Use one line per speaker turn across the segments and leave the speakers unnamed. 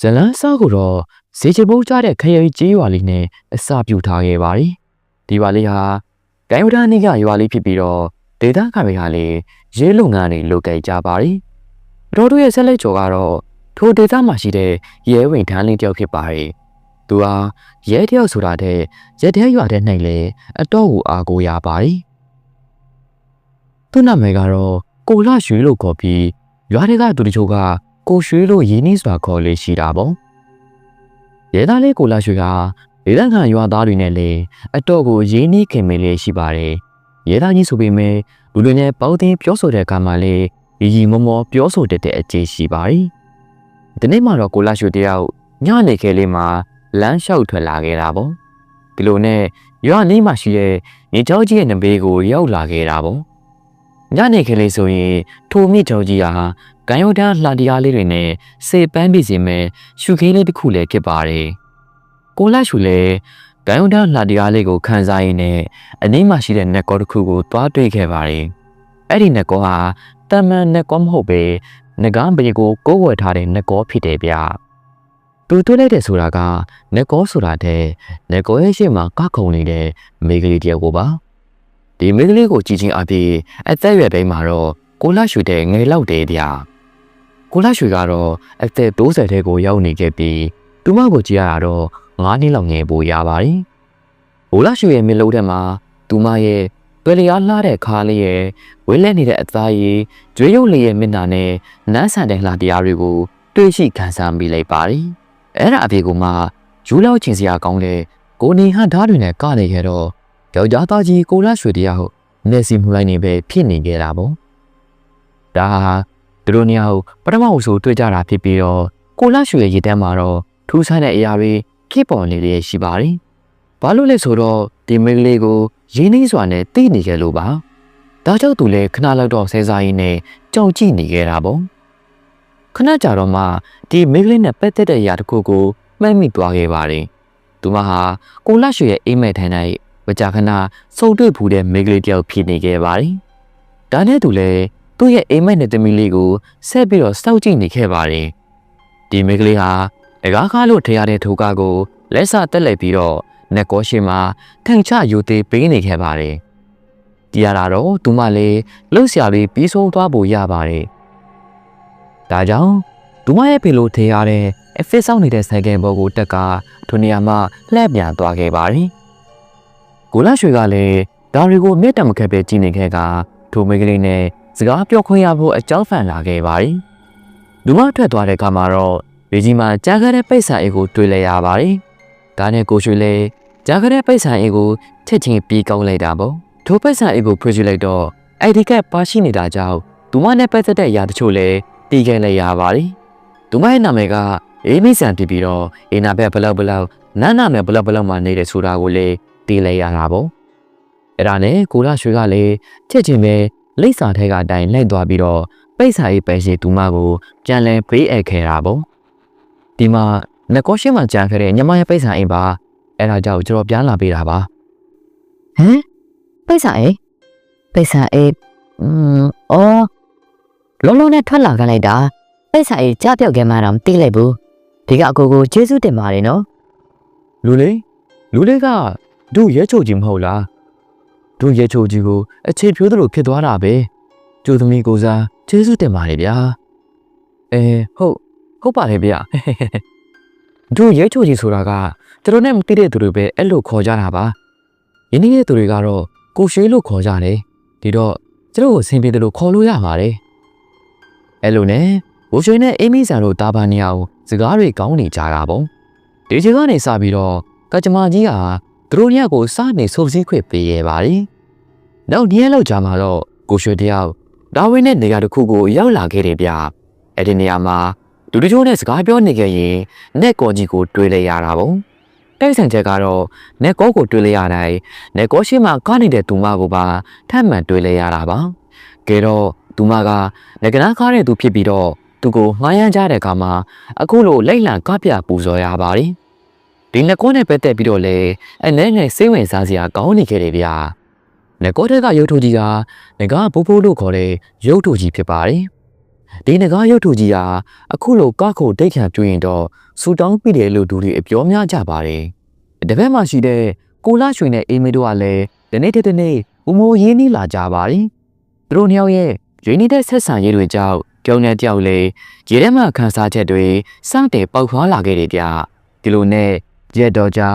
ဇလန်းစားကိုတော့ဇေချဘုံကြတဲ့ခရီးကြီးရွာလေးနဲ့အစပြုထားခဲ့ပါတယ်ဒီရွာလေးဟာဂိုင်းဝဒနီကရွာလေးဖြစ်ပြီးတော့ဒေသခံတွေကလည်းရေးလုပ်ငန်းတွေလုပ်ကြကြပါတယ်ပတော်တို့ရဲ့ဆက်လက်ကျော်ကတော့ထိုဒေသမှာရှိတဲ့ရဲဝင်ထန်းလေးတယောက်ဖြစ်ပါတယ်သူဟာရဲတယောက်ဆိုတာတဲ့ရဲတဲ့ရွာတဲ့နိုင်လေအတော့ကိုအားကိုးရပါတယ်သူ့နာမည်ကတော့ကိုလရွှေလို့ခေါ်ပြီးရွာတွေကသူတချို့က ကိုရွှေလို့ရင်းနှီးစွာခေါ်လေးရှိတာပေါ့ရဲသားလေးကိုလရွှေကဒေသခံရွာသားတွေနဲ့လည်းအတော့ကိုရင်းနှီးခင်မင်းလေးရှိပါတယ်ရဲသားကြီးဆိုပေမဲ့လူတွေနဲ့ပေါင်းတင်ပြောဆိုတဲ့အခါမှာလည်းရီရီမောမောပြောဆိုတတ်တဲ့အခြေရှိပါတယ်ဒီနေ့မှတော့ကိုလရွှေတယောက်ညနေခင်းလေးမှာလမ်းလျှောက်ထွက်လာခဲ့တာပေါ့ဒီလိုနဲ့ရွာနီးမှာရှိတဲ့မြေချောင်းကြီးရဲ့နဘေးကိုရောက်လာခဲ့တာပေါ့ ညနေခင်းလေးဆိုရင်ထိုမြစ်ချောင်းကြီးဟာကံရုံတန်းလှတရားလေးတွေနဲ့စေပန်းပြစီမဲ့ရှုခင်းလေးတစ်ခုလည်းဖြစ်ပါတယ်ကိုလရှုလည်းကံရုံတန်းလှတရားလေးကိုခန်းစားရင်းနဲ့အနည်းမှရှိတဲ့နက်ကောတစ်ခုကိုတွားတွေ့ခဲ့ပါတယ်အဲ့ဒီနက်ကောဟာတမန်နက်ကောမဟုတ်ပဲငကားဘေကိုကိုးဝယ်ထားတဲ့နက်ကောဖြစ်တယ်ဗျသူတွေ့လိုက်တဲ့ဆိုတာကနက်ကောဆိုတာတဲ့နက်ကောရဲ့ရှေ့မှာကခုံနေတဲ့မိန်းကလေးတယောက်ကိုပါ ဒီမိန်းကလေးကိုကြည့်ချင်းအပြင်အသက်အရွယ်ပိုင်းမှာတော့ကိုလရွှေတဲ့ငယ်လောက်တယ်ဗျကိုလရွှေကတော့အသက်30ထဲကိုရောက်နေခဲ့ပြီးသူမကိုကြည့်ရတာတော့9နှစ်လောက်ငယ်ပိုရပါတယ်ကိုလရွှေရဲ့မျက်လုံးထဲမှာသူမရဲ့တွယ်လျားလှတဲ့ခါလေးရဲ့ဝဲလက်နေတဲ့အသားရည်ကျွေးရုပ်လေးရဲ့မျက်နှာနဲ့နန်းဆန်တဲ့လှတရားတွေကိုတွေ့ရှိခံစားမိလိုက်ပါတယ်အဲ့ဒါအဖေကမှယူလောက်ချင်စရာကောင်းတဲ့ကိုနေဟန်ဓာတ်တွေနဲ့ကနေခဲ့တော့ ယောက်ျားသားကြီးကိုလရွှေတရားဟုတ်မျက်စိမှုလိုက်နေပဲဖြစ်နေခဲ့တာပေါ့ဒါဟာသူတို့နှစ်ယောက်ပထမအဆိုတွေ့ကြတာဖြစ်ပြီးတော့ကိုလရွှေရဲ့ရည်တန်းမှာတော့ထူးဆန်းတဲ့အရာတွေခေပေါ်နေလေရှိပါတယ်ဘာလို့လဲဆိုတော့ဒီမိန်းကလေးကိုရင်းနှီးစွာနဲ့သိနေခဲ့လို့ပါဒါကြောင့်သူလည်းခဏလောက်တော့ဆဲစားရင်းနဲ့ကြောက်ကြည့်နေခဲ့တာပေါ့ခဏကြာတော့မှဒီမိန်းကလေးနဲ့ပတ်သက်တဲ့အရာတစ်ခုကိုမှတ်မိသွားခဲ့ပါတယ်သူမဟာကိုလရွှေရဲ့အိမ်မက်ထန်၌ မကြာခဏစုံတွေ့ဖူးတဲ့မိန်းကလေးတယောက်ဖြစ်နေခဲ့ပါတယ်ဒါနဲ့သူလည်းသူ့ရဲ့အိမ်မက်နဲ့သမီးလေးကိုဆက်ပြီးတော့စောင့်ကြည့်နေခဲ့ပါတယ်ဒီမိန်းကလေးဟာတကားကားလို့ထရတဲ့ထိုကားကိုလက်စတက်လိုက်ပြီးတော့နက်ကောရှိမှာထန်ချယူသေးပေးနေခဲ့ပါတယ်။ဒီရတာတော့သူမလည်းလှုပ်ရှားပြီးပြီးဆုံးသွားဖို့ရပါတယ်။ဒါကြောင့်သူမရဲ့ဖေလိုထရတဲ့အဖစ်ဆောင်နေတဲ့ဆိုင်ကယ်ဘောကိုတက်ကထိုနေရာမှာလှည့်ပြန်သွားခဲ့ပါတယ်။ ကိုလရွှေကလည်းဒါတွေကိုမျက်တံမခက်ပဲကြည့်နေခဲ့ကထိုမိန်းကလေးနဲ့စကားပြောခွင့်ရဖို့အကြောင်းဖန်လာခဲ့ပါတယ်။လူမထွက်သွားတဲ့အခါမှာတော့ဘေကြီးမှာကြားခဲ့တဲ့ပိတ်စာအိတ်ကိုတွေ့လဲရပါတယ်။ဒါနဲ့ကိုရွှေလည်းကြားခဲ့တဲ့ပိတ်စာအိတ်ကိုထစ်ချင်းပြေးကောင်းလိုက်တာပေါ့။ထိုပိတ်စာအိတ်ကိုဖွင့်ကြည့်လိုက်တော့အိုက်ဒီကက်ပါရှိနေတာကြောင့်သူမနဲ့ပတ်သက်တဲ့အရာတချို့လည်းတီးခဲ့လိုက်ရပါတယ်။သူမရဲ့နာမည်ကအေးမိဆန်ဖြစ်ပြီးတော့အေနာဘက်ဘလောက်ဘလောက်နန်းနာမည်ဘလောက်ဘလောက်မှနေတယ်ဆိုတာကိုလည်း တီးလိုက်ရတာပေါ့။အဲ့ဒါနဲ့ကိုရရွှေကလည်းချက်ချင်းပဲလိပ်စာထဲကအတိုင်းလိုက်သွားပြီးတော့ပိတ်စာရေးပဲရှိသူမကိုကြံလဲပေးအပ်ခဲ့တာပေါ့ဒီမှာငကောရှင်းမှာကြံခဲ့တဲ့ညမရဲ့ပိတ်စာအိမ်ပါအဲ့ဒါကြောင့်ကျွန်တော်ပြန်လာပေးတာပါ
ဟမ်ပိတ်စာအေးပိတ်စာအေးอืมအော်လုံးလုံးနဲ့ထွက်လာခဲ့လိုက်တာပိတ်စာအေးကြားပြောက်ခဲ့မှတော့မသိလိုက်ဘူးဒီကအကိုကိုကျေးဇူးတင်ပါတယ်နော်
လူလေးလူလေးက ဒုရဲချုပ်ကြီးမဟုတ်လားဒုရဲချုပ်ကြီးကိုအခြေဖြိုးသလိုဖြစ်သွားတာပဲကျိုးသမီးကိုစားကျေးဇူးတင်ပါတယ်ဗျာအဲဟုတ်ဟုတ်ပါတယ်ဗျာဒုရဲချုပ်ကြီးဆိုတာကကျွန်တော်နဲ့မသိတဲ့သူတွေပဲအဲ့လိုခေါ်ကြတာပါယင်းနေတဲ့သူတွေကတော့ကိုရွှေလို့ခေါ်ကြတယ်ဒီတော့ကျွန်တော်ကိုဆင်ပြေတယ်လို့ခေါ်လို့ရပါတယ်အဲ့လိုနဲ့ကိုရွှေနဲ့အေးမီဆန်တို့တာဘာနေအောင်စကားတွေကောင်းနေကြတာပေါ့ဒီချိန်ကနေစပြီးတော့ကကြမကြီးက သူတို့ညကိုစနေစုပ်စည်းခွင့်ပေးရပါတယ်နောက်ဒီရက်လောက်ကြာမှာတော့ကိုရွှေတယောက်ဒါဝင်းတဲ့နေရာတစ်ခုကိုရောက်လာခဲ့တယ်ဗျအဲ့ဒီနေရာမှာလူတချို့နဲ့စကားပြောနေခဲ့ရင်နက်ကောကြီးကိုတွေးလိုက်ရတာပေါ့တိုက်ဆိုင်ချက်ကတော့နက်ကောကိုတွေးလိုက်ရတိုင်းနက်ကောရှိမှကားနေတဲ့သူမကိုပါထပ်မံတွေးလိုက်ရတာပါကဲတော့သူမကငကနာကားတဲ့သူဖြစ်ပြီးတော့သူကိုငှားရမ်းကြတဲ့အခါမှာအခုလိုလိုက်လံကားပြပူဇော်ရပါတယ် ဒီနက်ကောနဲ့ပတ်သက်ပြီးတော့လေအနေနဲ့စိတ်ဝင်စားစရာကောင်းနေခဲ့တယ်ဗျာနက်ကောတဲ့ကရုပ်ထုကြီးကငကားဘိုးဘိုးလို့ခေါ်တဲ့ရုပ်ထုကြီးဖြစ်ပါတယ်ဒီငကားရုပ်ထုကြီးဟာအခုလိုကခုတ်တိတ်ခံပြရင်တော့စူတောင်းပြတယ်လို့သူတွေအပြောများကြပါတယ်။တပည့်မှရှိတဲ့ကိုလာရွှေနဲ့အေးမေတို့ကလည်းဒီနေ့တနေ့ဦးမိုးရင်းနှီးလာကြပါတယ်။သူတို့နှစ်ယောက်ရဲ့ရင်းနှီးတဲ့ဆက်ဆံရေးတွေကြောင့်ကြောင်နဲ့ကြောက်လေရေထဲမှာခန်းစားချက်တွေစတဲ့ပေါက်ဖွာလာခဲ့တယ်ဗျ။ဒီလိုနဲ့ ရက်တော်ကြာ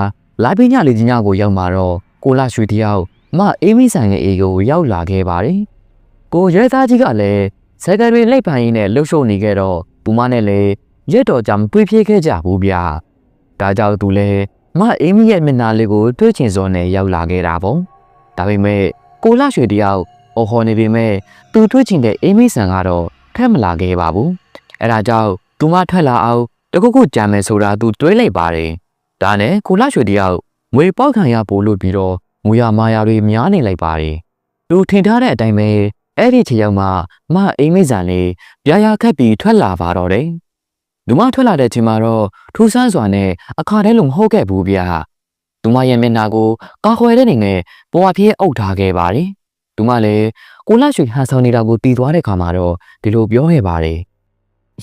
လာပညာလေးကြီးညကိုရောက်มาတော့ကိုလာရွှေတယောက်မအေးမိဆိုင်ရဲ့အေးကိုရောက်လာခဲ့ပါတယ်။ကိုရဲသားကြီးကလည်းစက်ကရီလိပ်ပန်ရင်းနဲ့လှုပ်ရှုပ်နေခဲ့တော့ဘူမနဲ့လည်းရက်တော်ကြာမတွေးပြေးခဲ့ကြဘူးဗျ။ဒါကြောင့်သူလည်းမအေးမိရဲ့မျက်နှာလေးကိုတွေးချင်စောနဲ့ရောက်လာခဲ့တာပေါ့။ဒါပေမဲ့ကိုလာရွှေတယောက်အော်ဟော်နေပေမဲ့သူတွေးချင်တဲ့အေးမိဆန်ကတော့ထက်မလာခဲ့ပါဘူး။အဲဒါကြောင့်သူမထွက်လာအောင်တခုခုကြံမယ်ဆိုတာသူတွေးလိုက်ပါတယ်။ ဒါနဲ့ကိုလာရွှေတယောက်ငွေပေါက်ခံရပို့လို့ပြီးတော့ငွေရမာယာတွေများနေလိုက်ပါတယ်။သူထင်ထားတဲ့အတိုင်းပဲအဲ့ဒီချိန်ရောက်မှမအိမ်မိဆန်လေးပြာရခက်ပြီးထွက်လာပါတော့တယ်။လူမထွက်လာတဲ့ချိန်မှာတော့ထူးဆန်းစွာနဲ့အခါတည်းလုံးမဟုတ်ခဲ့ဘူးဗျာ။သူမရဲ့မျက်နှာကိုကာခွဲတဲ့နေနဲ့ပေါ်အပြေးအုပ်ထားခဲ့ပါတယ်။သူမလည်းကိုလာရွှေဟန်ဆောင်နေတာကိုတီးသွားတဲ့ခါမှာတော့ဒီလိုပြောခဲ့ပါတယ်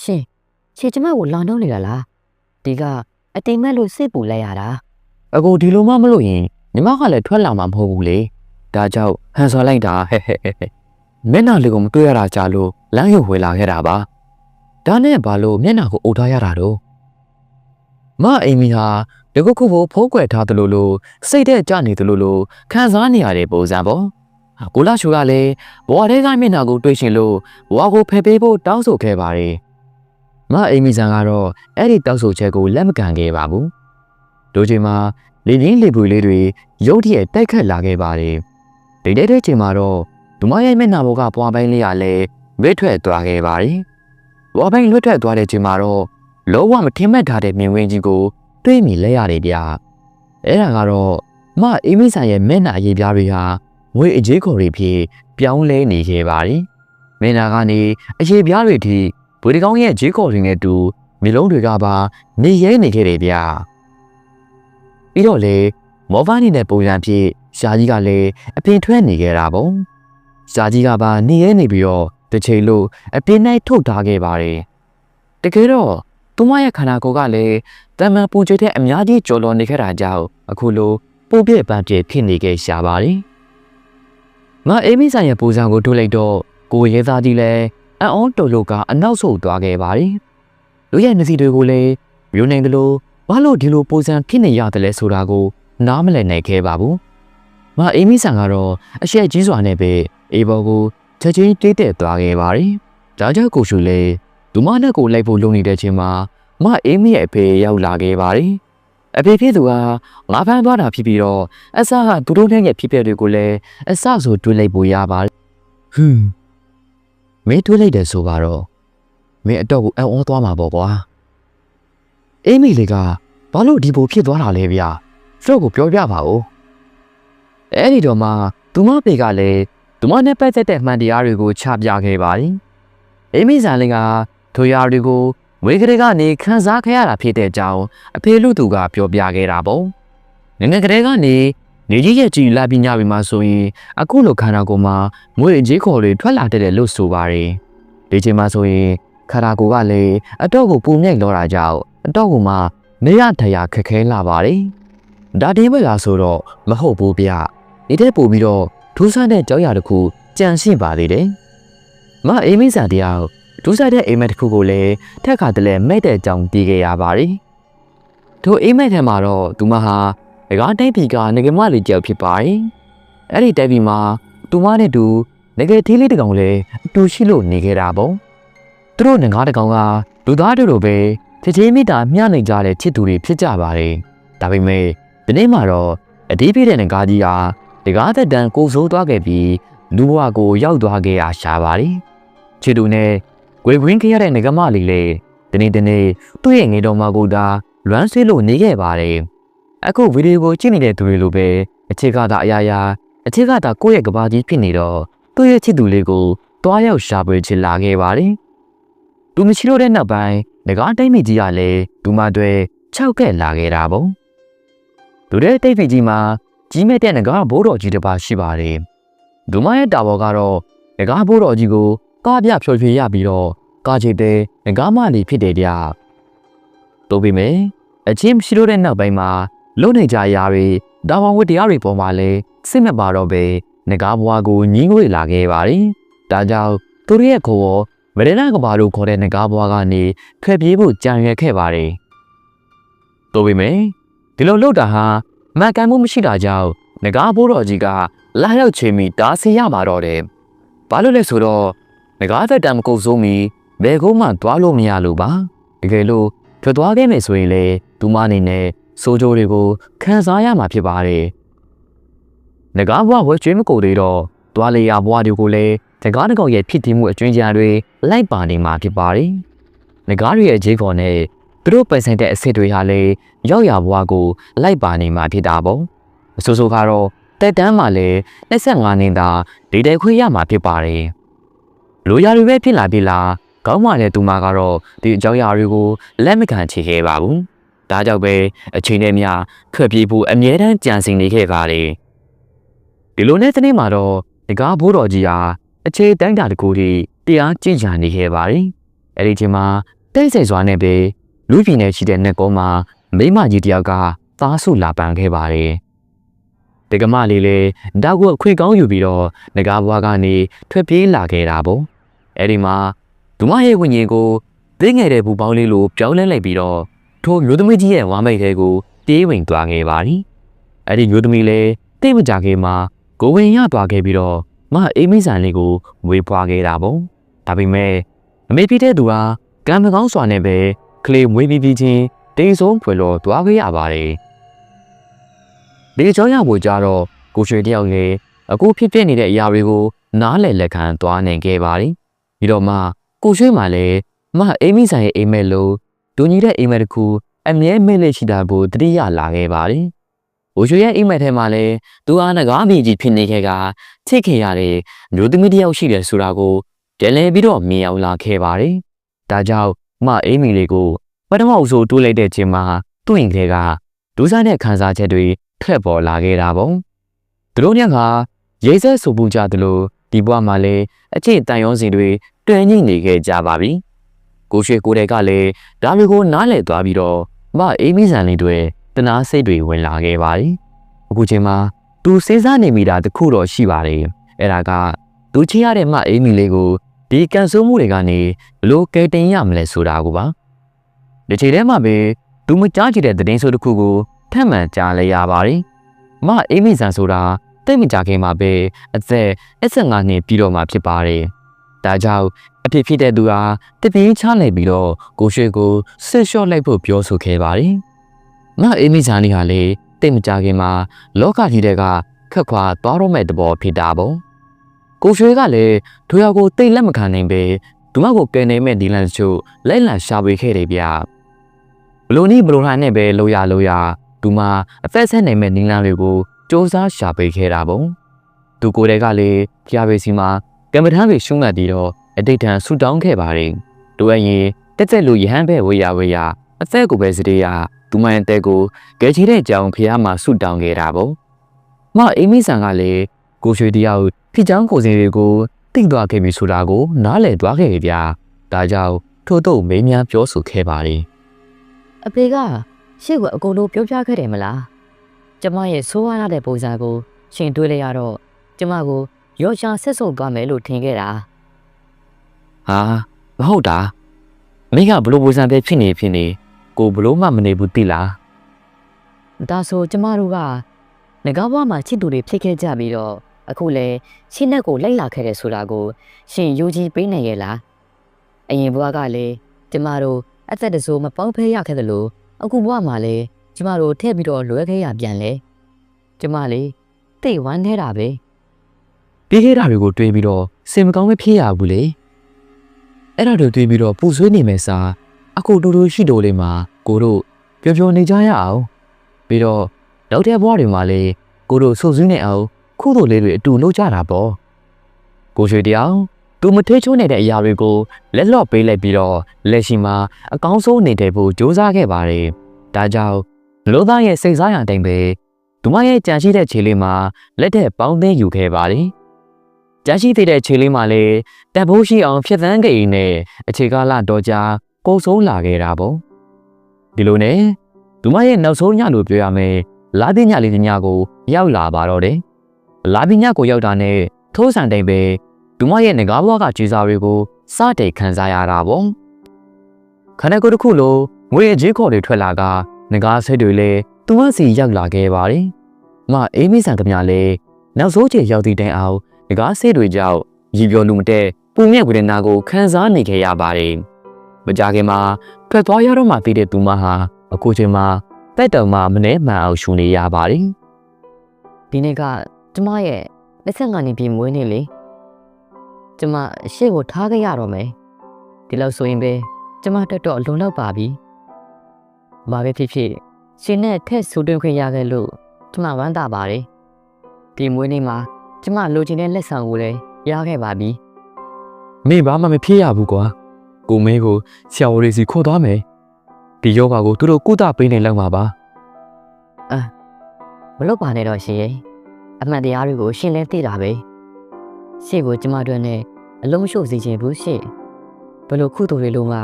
ရှင်ချေကျမကိုလောင်တော့နေတာလားဒီက အတိမ်မဲ့လို့စိတ်ပူလိုက်ရတာ။
အကိုဒီလိုမှမလို့ရင်ညီမကလည်းထွက်လာမှာမဟုတ်ဘူးလေ။ဒါကြောင့်ဟန်ဆောင်လိုက်တာဟဲ့ဟဲ့ဟဲ့ဟဲ့မျက်နှာလေးကိုမတွေ့ရတာကြာလို့လမ်းရုပ်ဝေလာခဲ့တာပါ။ဒါနဲ့ဘာလို့မျက်နှာကိုအုပ်ထားရတာတော့မအိမ်မီဟာတကုတ်ခုကိုဖိုးကွယ်ထားသလိုလိုစိတ်တဲ့ကြနေသလိုလိုခံစားနေရတဲ့ပုံစံပေါ့။ကိုလာချိုကလည်းဘဝထဲကမျက်နှာကိုတွေ့ရှင်လို့ဘဝကိုဖယ်ပေးဖို့တောင်းဆိုခဲ့ပါတယ်။ မအိမ်မီဆန်ကတော့အဲ့ဒီတောင်းဆိုချက်ကိုလက်မခံခဲ့ပါဘူး။တို့ချိန်မှာလေပြင်းလေပွေလေးတွေရုတ်တရက်တိုက်ခတ်လာခဲ့ပါတယ်။ဒီတဲ့တဲ့ချိန်မှာတော့ဒုမရဲ့မျက်နှာပေါ်ကပွားပိုင်းလေးကလည်းဝိထွက်သွားခဲ့ပါတယ်။ပွားပိုင်းလွတ်ထွက်သွားတဲ့ချိန်မှာတော့လောကမထင်မှတ်ထားတဲ့မြင်ကွင်းကြီးကိုတွေးမိလဲရတယ်ဗျ။အဲ့ဒါကတော့မအိမ်မီဆန်ရဲ့မျက်နှာအရေးပြားတွေဟာငွေအကြီးခေါ်တွေဖြစ်ပြောင်းလဲနေခဲ့ပါတယ်။မျက်နှာကနေအရေးပြားတွေထိ ဗွေဒီကောင်းရဲ့ဂျေးခေါ်တွေနဲ့တူမျိုးလုံးတွေကပါနေရဲနေခဲ့တယ်ဗျာ။ပြီးတော့လေမော်ဖာနီနဲ့ပုံစံဖြစ်ရှာကြီးကလည်းအပြင်ထွက်နေခဲ့တာပေါ့။ရှာကြီးကပါနေရဲနေပြီးတော့တစ်ချိန်လို့အပြင်၌ထုတ်ထားခဲ့ပါတယ်။တကယ်တော့သူမရဲ့ခန္ဓာကိုယ်ကလည်းတမန်ပူကြွတဲ့အများကြီးကြော်လွန်နေခဲ့တာကြောင့်အခုလိုပိုပြည့်ပန်းပြည့်ဖြစ်နေခဲ့ရှာပါတယ်။မအေးမီဆိုင်ရဲ့ပူဇံကိုထုတ်လိုက်တော့ကိုရဲသားကြီးလည်း အံ့ဩတော်လို့ကအနောက်ဆုတ်သွားခဲ့ပါတယ်။လူရဲ့နှစီတွေကိုလည်းမျိုးနိုင်တယ်လို့ဘာလို့ဒီလိုပူဇံဖြစ်နေရတယ်လဲဆိုတာကိုနားမလည်နိုင်ခဲ့ပါဘူး။မအေးမီဆန်ကတော့အရှက်ကြီးစွာနဲ့ပဲအေဘော်ကိုချက်ချင်းတိတ်တက်သွားခဲ့ပါတယ်။ဒါကြောင့်ကိုရှူလည်းဒူမနဲ့ကိုလိုက်ဖို့လုပ်နေတဲ့ချိန်မှာမအေးမီရဲ့အဖေရောက်လာခဲ့ပါတယ်။အဖေဖြစ်သူကငါဖမ်းသွားတာဖြစ်ပြီးတော့အဆကသူတို့နဲ့ရဲ့ဖြစ်ပျက်တွေကိုလည်းအဆဆိုတွေးလိုက်ဖို့ရပါတယ်။ဟွန်း မင်းတွေးလိုက်တယ်ဆိုပါတော့မင်းအတော့ကိုအံ့ဩသွားမှာပေါ့ကွာ။အေးမီလေးကဘာလို့ဒီပိုဖြစ်သွားတာလဲဗျာ။ဖေ့ကိုပြောပြပါဦး။အဲ့ဒီတော့မှသူမဖေကလည်းသူမနဲ့ပတ်သက်တဲ့အမှန်တရားတွေကိုချပြခဲ့ပါတယ်။အေးမီဇန်လင်ကထိုရာတွေကိုဝေကလေးကနေခန်းစားခဲ့ရတာဖြစ်တဲ့အကြောင်းအဖေလူသူကပြောပြခဲ့တာပေါ့။ငငယ်ကလေးကနေ နေကြီးရဲ့ကြည်လာပြီးညပြီမှဆိုရင်အခုလိုခန္ဓာကိုယ်မှာငွေအကြီးခေါ်တွေထွက်လာတဲ့တယ်လို့ဆိုပါတယ်။ဒီချိန်မှာဆိုရင်ခန္ဓာကိုယ်ကလည်းအတော့ကိုပူမြိုက်လောတာကြောင့်အတော့ကိုမှနေရထရာခက်ခဲလာပါတယ်။ဒါတင်းပဲလားဆိုတော့မဟုတ်ဘူးဗျ။နေတဲ့ပို့ပြီးတော့ထူးဆန်းတဲ့ကြောက်ရတစ်ခုကြံရှင့်ပါသေးတယ်။မအေးမိစာတယောက်ဒူးဆိုင်တဲ့အိမ်မက်တစ်ခုကိုလည်းထက်ခါတလဲမဲ့တဲ့အကြောင်းတီးခဲ့ရပါတယ်။ထိုအိမ်မက်ထဲမှာတော့သူမဟာ ငကားတိုက်ပြီကငကမလေးကြောက်ဖြစ်ပါတယ်။အဲ့ဒီတိုက်ပြီမှာသူမနဲ့တူငကသေးလေးတစ်ကောင်လည်းအတူရှိလို့နေခဲ့တာပေါ့။သူတို့ငကားတစ်ကောင်ကလူသားတို့လိုပဲချစ်ချင်းမိတာမျှနိုင်ကြတဲ့ချစ်သူတွေဖြစ်ကြပါတယ်။ဒါပေမဲ့ဒီနေ့မှာတော့အဒီးပြည့်တဲ့ငကားကြီးဟာဒီကားသက်တမ်းကိုစိုးသွားခဲ့ပြီးလူဘဝကိုရောက်သွားခဲ့ရရှာပါတယ်။ချစ်သူနဲ့ကွေကွင်းခရတဲ့ငကမလေးလေဒီနေ့ဒီနေ့သူ့ရဲ့ငေတော်မကိုသာလွမ်းဆွေးလို့နေခဲ့ပါတယ်။ အခုဗီဒီယိုကိုကြည့်နေတဲ့သူတွေလိုပဲအခြေကသာအရာရာအခြေကသာကိုယ့်ရဲ့ကဘာကြီးဖြစ်နေတော့သူ့ရဲ့ချစ်သူလေးကိုတွားရောက်ရှာဖွေချင်လာခဲ့ပါတယ်။သူမရှိတော့တဲ့နောက်ပိုင်းငကားတိတ်မိကြီးကလည်းဒူမတွေခြောက်ကက်လာခဲ့တာပေါ့။သူတဲ့တိတ်ဖိကြီးမှာကြီးမဲ့တဲ့ငကားဘိုးတော်ကြီးတစ်ပါးရှိပါတယ်။ဒူမရဲ့တာဘော်ကတော့ငကားဘိုးတော်ကြီးကိုကားပြဖြော်ဖြေရပြီးတော့ကာချေတဲ့ငကားမလေးဖြစ်တယ်ဗျတို့ပေမဲ့အချင်းမရှိလို့တဲ့နောက်ပိုင်းမှာ လုံနေကြရာတွေတာဝန်ဝတ္တရားတွေပေါ်မှာလဲစစ်မပါတော့ပဲငကားဘွားကိုညင်းငွေလာခဲ့ပါတယ်ဒါကြောင့်သူတို့ရဲ့ခေါ်မရဏကဘာလို့ခေါ်တဲ့ငကားဘွားကနေထွက်ပြေးဖို့ကြံရွယ်ခဲ့ပါတယ်တို့ပေမဲ့ဒီလိုလုပ်တာဟာမှန်ကန်မှုမရှိတာကြောင့်ငကားဘိုးတော်ကြီးကလာရောက်ချေမိတားဆီးရမှာတော့တယ်ဘာလို့လဲဆိုတော့ငကားသက်တံမကုတ်စိုးမီဘယ်ကုန်းမှသွားလို့မရလို့ပါတကယ်လို့ထွက်သွားခဲ့မယ်ဆိုရင်လေသူမအနေနဲ့ စိုးကြိုးတွေကိုခံစားရမှာဖြစ်ပါတယ်ငကားဘွားဝဲကျွေးမကုန်သေးတော့သွားလေရဘွားတွေကိုလည်းငကားတစ်ကောင်ရဲ့ဖြစ်တည်မှုအကျွင်းကြားတွေလိုက်ပါနေမှာဖြစ်ပါတယ်ငကားတွေရဲ့ဂျေးခေါ်နဲ့သူတို့ပိုင်ဆိုင်တဲ့အစ်စ်တွေဟာလည်းရောက်ရဘွားကိုလိုက်ပါနေမှာဖြစ်တာပေါ့အဆိုးဆိုးကတော့တက်တန်းမှာလည်း25နှစ်သာဒေတဲခွေးရမှာဖြစ်ပါတယ်လိုရာတွေပဲဖြစ်လာပြီလားကောင်းပါတဲ့သူမကတော့ဒီအကြောင်းအရာတွေကိုလက်မခံချေခဲ့ပါဘူး ဒါကြောင့်ပဲအချိန်နဲ့များထွက်ပြေးဖို့အမြဲတမ်းကြံစည်နေခဲ့ပါတယ်ဒီလိုနဲ့တနေ့မှာတော့ဒီကားဘိုးတော်ကြီးဟာအခြေတိုင်းတာတကူကြီးတရားကျင့်ကြံနေခဲ့ပါတယ်အဲ့ဒီချိန်မှာတိတ်ဆိတ်စွာနဲ့ပဲလူပြည်နယ်ရှိတဲ့နှစ်ကုန်းမှာမိမကြီးတယောက်ကသားစုလာပန်ခဲ့ပါတယ်တက္ကမလေးလေတောက်ကိုအခွေကောင်းယူပြီးတော့ငကားဘွားကနေထွက်ပြေးလာခဲ့တာပေါ့အဲ့ဒီမှာဒုမရဲ့ဝိညာဉ်ကိုသိငယ်တဲ့ဘူပေါင်းလေးလိုပြောင်းလဲလိုက်ပြီးတော့ ထိုမျိုးသမီးကြီးရဲ့ဝမ်းမိတ်ထဲကိုတေးဝင်သွားခဲ့ပါသည်အဲ့ဒီမျိုးသမီးလည်းတိတ်မကြခင်မှာကိုဝင်ရသွားခဲ့ပြီးတော့မအေးမိဆန်လေးကိုဝေဖွာခဲ့တာပေါ့ဒါပေမဲ့အမေပြတဲ့သူဟာကံမကောင်းစွာနဲ့ပဲကလေးမွေးပြီးပြီးချင်းတိမ်ဆုံးဖွယ်လို့သွားခဲ့ရပါတယ်ဒီကြောင့်ရဖို့ကြတော့ကိုရွှေတယောက်လည်းအခုဖြစ်ဖြစ်နေတဲ့အရာတွေကိုနားလည်လက်ခံသွားနိုင်ခဲ့ပါတယ်ပြီးတော့မှကိုရွှေမှလည်းမအေးမိဆိုင်ရဲ့အိမ်မက်လို့ ဒူညီတဲ့အိမ်မက်တစ်ခုအမြဲမဲ့လက်ရှိတာကိုတတိယလာခဲ့ပါတယ်။ကိုရွှေရဲ့အိမ်မက်ထဲမှာလည်းသူအားငကားမိကြီးဖြစ်နေခဲ့ကချစ်ခင်ရတဲ့မျိုးသမီးတစ်ယောက်ရှိတယ်ဆိုတာကိုတလဲပြီးတော့မြင်အောင်လာခဲ့ပါတယ်။ဒါကြောင့်မအေးမီလေးကိုပထမအဆိုတိုးလိုက်တဲ့ချိန်မှာသူ့ရင်ကလေးကဒူးစားတဲ့ခန်းစားချက်တွေထွက်ပေါ်လာခဲ့တာပေါ့။သူတို့ညကရေဆက်ဆူပူကြသလိုဒီဘဝမှာလည်းအချစ်တန်ရုံးစီတွေတွင်ညိနေခဲ့ကြပါပြီ။ ကိုရွှေကိုတဲ့ကလည်းဒါမျိုးနားလည်သွားပြီးတော့မအေးမိဆန်လေးတွေတနာစိတ်တွေဝင်လာခဲ့ပါတယ်။အခုချိန်မှာသူစဉ်းစားနေမိတာတခုတော့ရှိပါတယ်။အဲ့ဒါကသူချစ်ရတဲ့မအေးမီလေးကိုဒီကန်ဆိုးမှုတွေကနေဘလို့ကဲတင်ရမလဲဆိုတာကိုပါ။ဒီချိန်ထဲမှာပဲသူမကြားကြည့်တဲ့သတင်းဆိုးတစ်ခုကိုထပ်မံကြားလဲရပါတယ်။မအေးမီဆန်ဆိုတာတိတ်မကြခင်မှာပဲအသက်15နှစ်ပြီးတော့မှဖြစ်ပါတယ်။ဒါကြောင့် အဖြစ်ဖြစ်တဲ့သူဟာတပင်းချလိုက်ပြီးတော့ကိုရွှေကိုဆစ်လျှော့လိုက်ဖို့ပြောဆိုခဲ့ပါတယ်။ငါအေးမိဇာနီဟာလေတိတ်မကြခင်မှာလောကကြီးတဲ့ကခက်ခွာသွားတော့မဲ့တဘောဖြစ်တာပေါ့။ကိုရွှေကလည်းဒူရကိုတိတ်လက်မခံနိုင်ပဲဒူမကိုကယ်နေမဲ့ဒီလန်ချို့လိုက်လံရှာပွေခဲ့တယ်ဗျ။ဘလိုနီးဘလိုဟာနဲ့ပဲလိုရလိုရဒူမအသက်ဆက်နိုင်မဲ့နီလန်တွေကိုစ조사ရှာပွေခဲ့တာပေါ့။သူကိုယ်တည်းကလည်းဖျားပေစီမှာကံပထမ်းတွေရှုံးငတ်ပြီးတော့ အတိတ်ထံဆူတောင်းခဲ့ပါတယ်။တို့အရင်တက်သက်လူရဟန်းပဲဝေရဝေရအသက်ကိုပဲစတေးရသူမန်တဲ့ကိုကဲချီတဲ့ကြောင်ဖျားမှာဆူတောင်းခဲ့တာပေါ့။မအိမီဆန်ကလည်းကိုရွှေတယောက်ဖိချောင်းကိုစင်တွေကိုတိတ်သွားခဲ့ပြီဆိုတာကို နားလည်သွားခဲ့ပြီဗျာ။ဒါကြောင့်ထို့တော့မေးမြန်းပြောဆိုခဲ့ပါတယ်
အဖေကရှေ့ကအကုန်လုံးပြောပြခဲ့တယ်မလားကျမရဲ့ဆိုးဝါးရတဲ့ပုံစံကိုရှင်တွေးလိုက်ရတော့ကျမကိုရောရှာဆက်ဆုပ်သွားမယ်လို့ထင်ခဲ့တာ။
ဟာမဟုတ်တာ။မိကဘလို့ပူစံပဲဖြစ်နေဖြစ်နေကိုဘလို့မှမနေဘူးတိလား။
ဒါဆိုကျမတို့ကငကားဘွားမှာချစ်သူတွေဖြစ်ခဲ့ကြပြီးတော့အခုလဲရှင်းနဲ့ကိုလိုက်လာခဲ့တယ်ဆိုတာကို ရှင်ယူကြည်ပေးနိုင်ရဲ့လားအရင်ဘွားကလည်းကျမတို့အသက်တဆိုးမပေါင်းဖဲရခဲ့တယ်လို့အခုဘွားမှာလည်းကျမတို့ထည့်ပြီးတော့လွဲခဲ့ရပြန်လဲကျမလေးတိတ်ဝမ်းနေတာပဲ
ပြီးခဲ့တာတွေကိုတွေးပြီးတော့စင်မကောင်းမဖြစ်ရဘူးလေ အဲ့ဒါတွေတွေးပြီးတော့ပူဆွေးနေမယ်စာအခုတူတူရှိတိုလေးမှာကိုတို့ပျော်ပျော်နေကြရအောင်ပြီးတော့နောက်တဲ့ဘွားတွေမှာလည်းကိုတို့ဆုပ်စည်းနေအောင်ခုတို့လေးတွေအတူလုပ်ကြတာပေါ့ကိုရွှေတယောက်သူမထေးချိုးနေတဲ့အရာတွေကိုလက်လော့ပေးလိုက်ပြီးတော့လက်ရှိမှာအကောင်းဆုံးနေတဲ့ဖို့စူးစမ်းခဲ့ပါတယ်ဒါကြောင့်လူသားရဲ့စိတ်စားရတဲ့အတိုင်းပဲသူမရဲ့ကြံရှိတဲ့ခြေလေးမှာလက်ထက်ပေါင်းသိမ်းယူခဲ့ပါတယ် ကြာရှိသေးတဲ့ခြေလေးမှလည်းတပ်ဖို့ရှိအောင်ဖြတ်သန်းကြိမ်နဲ့အခြေကာလတော့ကြာကုန်းဆုံးလာခဲ့တာပေါ့ဒီလိုနဲ့သူမရဲ့နောက်ဆုံးညလို့ပြောရမယ်လာပညလေးညကိုရောက်လာပါတော့တယ်လာပညကိုရောက်တာနဲ့ထိုးဆန်တိုင်ပဲသူမရဲ့ငကားဘွားကကြည်စာတွေကိုစတဲ့ခံစားရတာပေါ့ခန္ဓာကိုယ်တစ်ခုလုံးငွေအကြီးခေါ်တွေထွက်လာကငကားဆိတ်တွေလည်းသူမစီရောက်လာခဲ့ပါတယ်မအေးမိဆန်ကမြလည်းနောက်ဆုံးချိန်ရောက်သည့်တိုင်အောင် ငကားဆိတ်တွေကြောင့်ရည်ပြောလူမတဲ့ပူမြက်ဝေဒနာကိုခံစားနေခဲ့ရပါတယ်မကြခင်မှာထွက်သွားရတော့မှသိတဲ့သူမဟာအခုချိန်မှာတက်တုံမှမနှဲမှန်အောင်ရှူနေရပါတယ်
ဒီနေ့ကကျမရဲ့25နှစ်ပြည့်မွေးနေ့လေကျမရှေ့ကိုထားခဲ့ရတော့မယ်ဒီလောက်ဆိုရင်ပဲကျမတက်တော့လုံလောက်ပါပြီဘာပဲဖြစ်ဖြစ်ရှင်နဲ့ထက်ဆူတွင်းခွင့်ရခဲ့လို့ကျမဝမ်းသာပါတယ်ဒီမွေးနေ့မှာ ကျမလိုချင်တဲ့လက်ဆောင်ကိုလည်းရခဲ့ပါပြီ
မင်းဘာမှမဖြစ်ရဘူးကွာကိုမဲကိုဆရာဝန်တွေစီခေါ်သွားမယ်ဒီယောဂါကိုသူတို့ကုသပေးနေလောက်မှာပါ
မလုပ်ပါနဲ့တော့ရှင်ရဲ့အမှန်တရားတွေကိုရှင်လဲသိတာပဲရှေ့ကိုကျမတို့နဲ့အလုံးမရှို့စေချင်ဘူးရှေ့ဘလို့ခုတူတွေလုံးက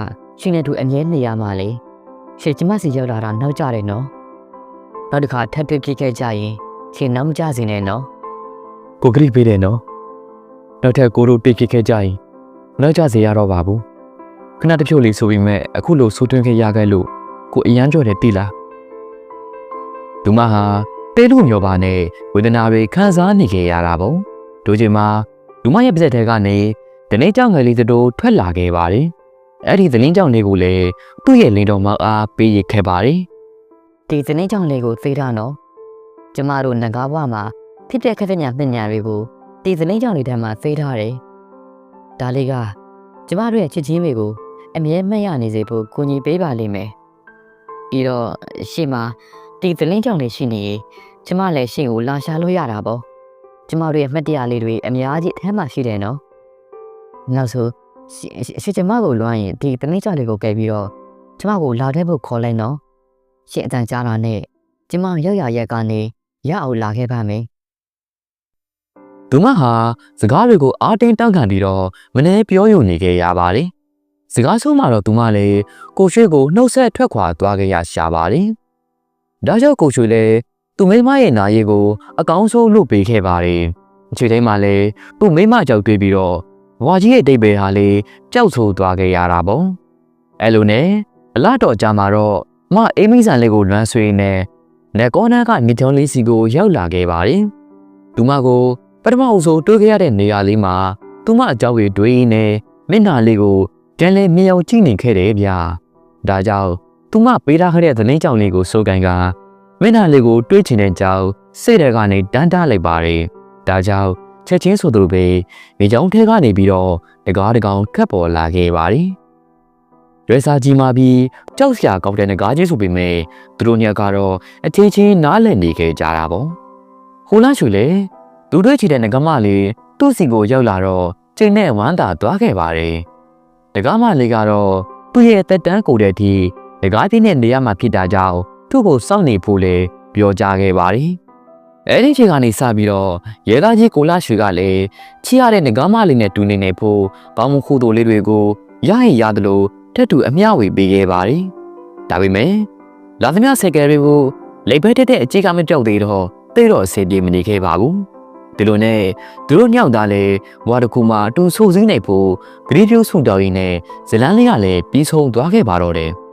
ရှင်နဲ့တူအမြဲနေရမှာလေရှေ့ကျမစီရောက်လာတာနောက်ကြတယ်နော်နောက်တစ်ခါထပ်တွေ့ဖြစ်ခဲ့ကြရင်ရှင်နောက်မကြစေနဲ့နော်
ကိုကလေးပေးတယ်နော်နောက်ထပ်ကိုတို့တိတ်ခစ်ခဲ့ကြရင်နောက်ကျစေရတော့ပါဘူးခဏတစ်ဖြုတ်လေးဆိုပြီးမဲ့အခုလိုဆိုးတွင်းခဲ့ရခဲ့လို့ကိုအရန်ကြော်တယ်တိလားသူမဟာတဲလို့မျောပါနဲ့ဝေဒနာတွေခံစားနေခဲ့ရတာပေါ့တို့ချိန်မှာလူမရဲ့ပါးစပ်ထဲကနေဒနေ့ကြောင့်ငယ်လေးတို့ထွက်လာခဲ့ပါတယ်အဲ့ဒီသတင်းကြောင့်လေးကိုလည်းသူ့ရဲ့လင်းတော်မအားပေးရခဲ့ပါတယ်
ဒီစနေကြောင့်လေးကိုသိတာနော်ကျမတို့ငကားဘွားမှာ ဖြစ်တဲ့ခက်တဲ့ညာပညာတွေကိုဒီစနေကြောင့်လေးထဲမှာသိထားတယ်ဒါလေးကကျမတို့ရဲ့ချစ်ချင်းတွေကိုအမြဲမှတ်ရနေစေဖို့ကိုကြီးပေးပါလိမ့်မယ်ပြီးတော့ရှေ့မှာဒီသလင်းကြောင့်လေးရှိနေရင်ကျမလည်းရှေ့ကိုလာရှာလို့ရတာပေါ့ကျမတို့ရဲ့မှတ်တရလေးတွေအများကြီးအထမ်းမှရှိတယ်နော်နောက်ဆိုရှရှကျမကိုလွှမ်းရင်ဒီသလင်းကြောင့်လေးကိုကဲပြီးတော့ကျမကိုလာခဲ့ဖို့ခေါ်လိုက်နော်ရှင့်အတန်ကြားတာနဲ့ကျမရောက်ရရက်ကနေရအောင်လာခဲ့ပါမယ်
သူမဟာစကားတွေကိုအားတင်းတောက်ခံပြီးတော့မနှဲပြောယူနေခဲ့ရပါတယ်။စကားဆုံးမှာတော့သူမလည်းကိုရွှေကိုနှုတ်ဆက်ထွက်ခွာသွားခဲ့ရရှာပါတယ်။ဒါကြောင့်ကိုရွှေလည်းသူမိမရဲ့နာရီကိုအကောင်းဆုံးလုပ်ပေးခဲ့ပါတယ်။အချိန်တိုင်းမှာလည်းသူ့မိမကြောက်တွေ့ပြီးတော့ဝါကြီးရဲ့တိတ်ပဲဟာလေကြောက်ဆိုးသွားခဲ့ရတာပေါ့။အဲလိုနဲ့အလားတော်ကြမှာတော့မအေးမိဆန်လေးကိုလွမ်းဆွေးနေနေကောနာကမြေချုံလေးစီကိုရောက်လာခဲ့ပါတယ်။သူမကို ပထမအဆုံးတွေ့ခဲ့ရတဲ့နေရာလေးမှာသူမအကြောင်းတွေတွေးနေမျက်နှာလေးကိုတန်လဲမြေအောင်ကြည့်နေခဲ့တယ်ဗျာဒါကြောင့်သူမပေးထားခဲ့တဲ့သတင်းကြောင်လေးကိုစိုးကန်ကမျက်နှာလေးကိုတွေးချင်တဲ့ကြောင်စိတ်ထဲကနေတန်းတားလိုက်ပါတယ်ဒါကြောင့်ချက်ချင်းဆိုသူလိုပဲမြေကြောင်ထဲကနေပြီးတော့တကားတကောင်ခတ်ပေါ်လာခဲ့ပါတယ်ရွေစာကြီးမှပြီးကြောက်စရာကောင်းတဲ့ငကားချင်းဆိုပေမဲ့သူတို့ညက်ကတော့အချင်းချင်းနားလည်နေခဲ့ကြတာပေါ့ဟိုလာချူလေ သူတို့ချီတဲ့ငကမလေးသူ့စီကိုရောက်လာတော့ချိန်နဲ့ဝမ်းသာသွားခဲ့ပါတယ်။ငကမလေးကတော့သူ့ရဲ့တက်တန်းကိုတဲ့အထိငကားပြင်းတဲ့နေရာမှာဖြစ်တာကြောင့်သူ့ကိုစောင့်နေဖို့လေပြောကြားခဲ့ပါတယ်။အဲဒီချိန်ကနေစပြီးတော့ရဲသားကြီးကိုလာရွှေကလည်းချီရတဲ့ငကမလေးနဲ့တူနေနေဖို့ဘောင်းမခုတို့လေးတွေကိုရရင်ရတယ်လို့ထက်တူအမျှဝေပေးခဲ့ပါတယ်။ဒါပေမဲ့လာသမျှဆက်ကယ်တွေကိုလိပ်ဘက်တက်တဲ့အကြီးကမကြောက်သေးတော့သိတော့အဆင်ပြေမနေခဲ့ပါဘူး။ ဒီလိုနဲ့သူတို့ညောက်သားလဲဘွားတစ်ခုမှအတူဆိုစည်းနေဖို့ဂရီပြိုးဆုံတော်ရင်းနဲ့ဇလန်းလေးကလည်းပြီးဆုံးသွားခဲ့ပါတော့တယ်။